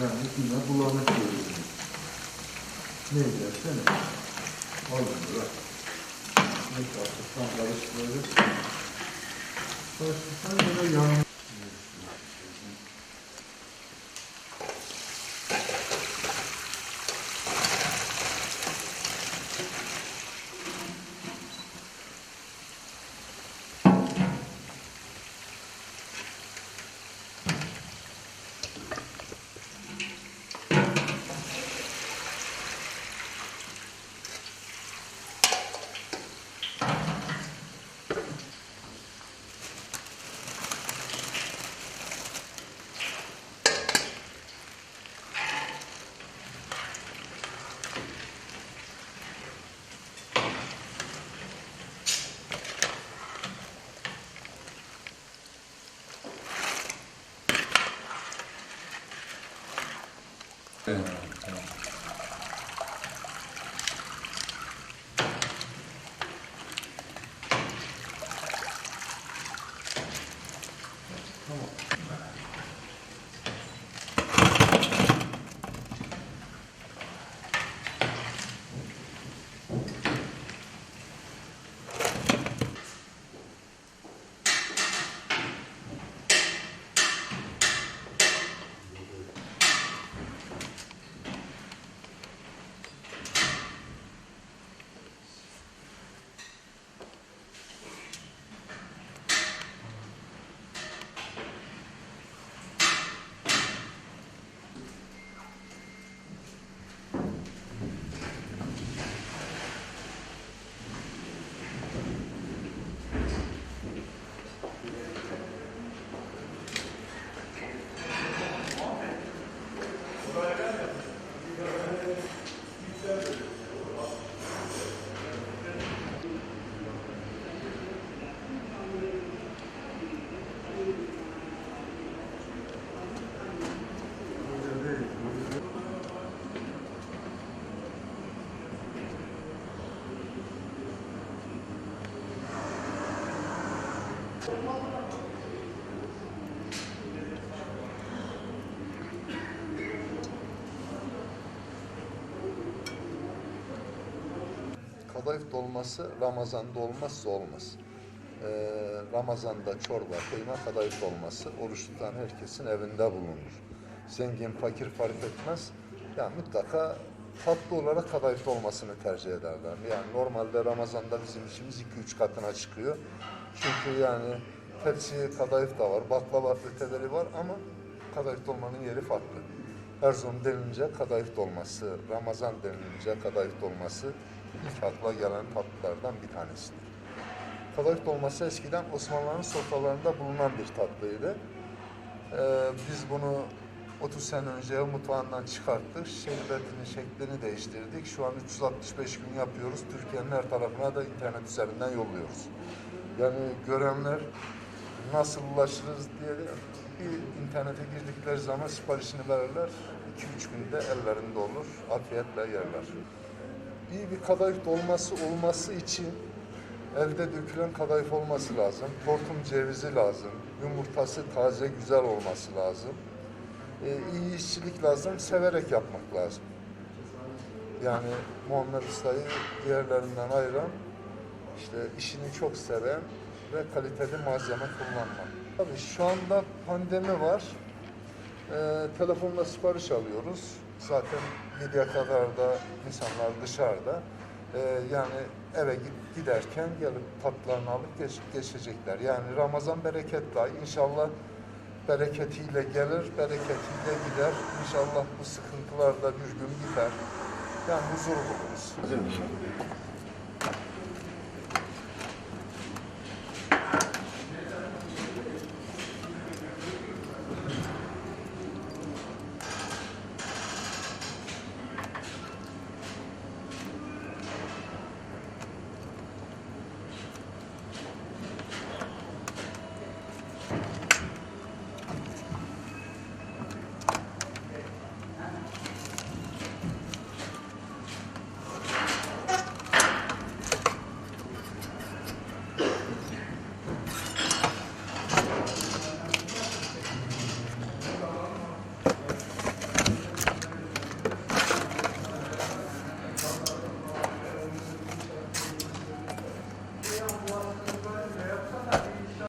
Yani bunlar bulanık görüyoruz. Ne derse ne? Alın bırak. Ne tartıştan karıştırıyoruz. Karıştırsan böyle yanlış. Eh. Kadayıf dolması Ramazan'da olmazsa olmaz. Ee, Ramazan'da çorba, kıyma, kadayıf dolması oruç tutan herkesin evinde bulunur. Zengin, fakir fark etmez. Yani mutlaka tatlı olarak kadayıf dolmasını tercih ederler. Yani normalde Ramazan'da bizim işimiz 2-3 katına çıkıyor. Çünkü yani tepsi kadayıf da var, baklava öteleri var ama kadayıf dolmanın yeri farklı. Erzurum denilince kadayıf dolması, Ramazan denilince kadayıf dolması ilk akla gelen tatlılardan bir tanesidir. Kadayıf dolması eskiden Osmanlıların sofralarında bulunan bir tatlıydı. Ee, biz bunu 30 sene önce ev mutfağından çıkarttık. Şerbetini, şeklini değiştirdik. Şu an 365 gün yapıyoruz. Türkiye'nin her tarafına da internet üzerinden yolluyoruz. Yani görenler nasıl ulaşırız diye bir internete girdikleri zaman siparişini verirler. 2-3 günde ellerinde olur. Afiyetle yerler. İyi bir kadayıf dolması olması için elde dökülen kadayıf olması lazım. Tortum cevizi lazım. Yumurtası taze güzel olması lazım. Ee, iyi işçilik lazım. Severek yapmak lazım. Yani Muhammed Usta'yı diğerlerinden ayıran işte işini çok seven ve kaliteli malzeme kullanmak. Tabii şu anda pandemi var. Ee, telefonla sipariş alıyoruz. Zaten 7'ye kadar da insanlar dışarıda. Ee, yani eve git- giderken gelip tatlarını alıp geç- geçecekler. Yani Ramazan bereketli ay. İnşallah bereketiyle gelir, bereketiyle gider. İnşallah bu sıkıntılar da bir gün biter. Yani huzur buluruz.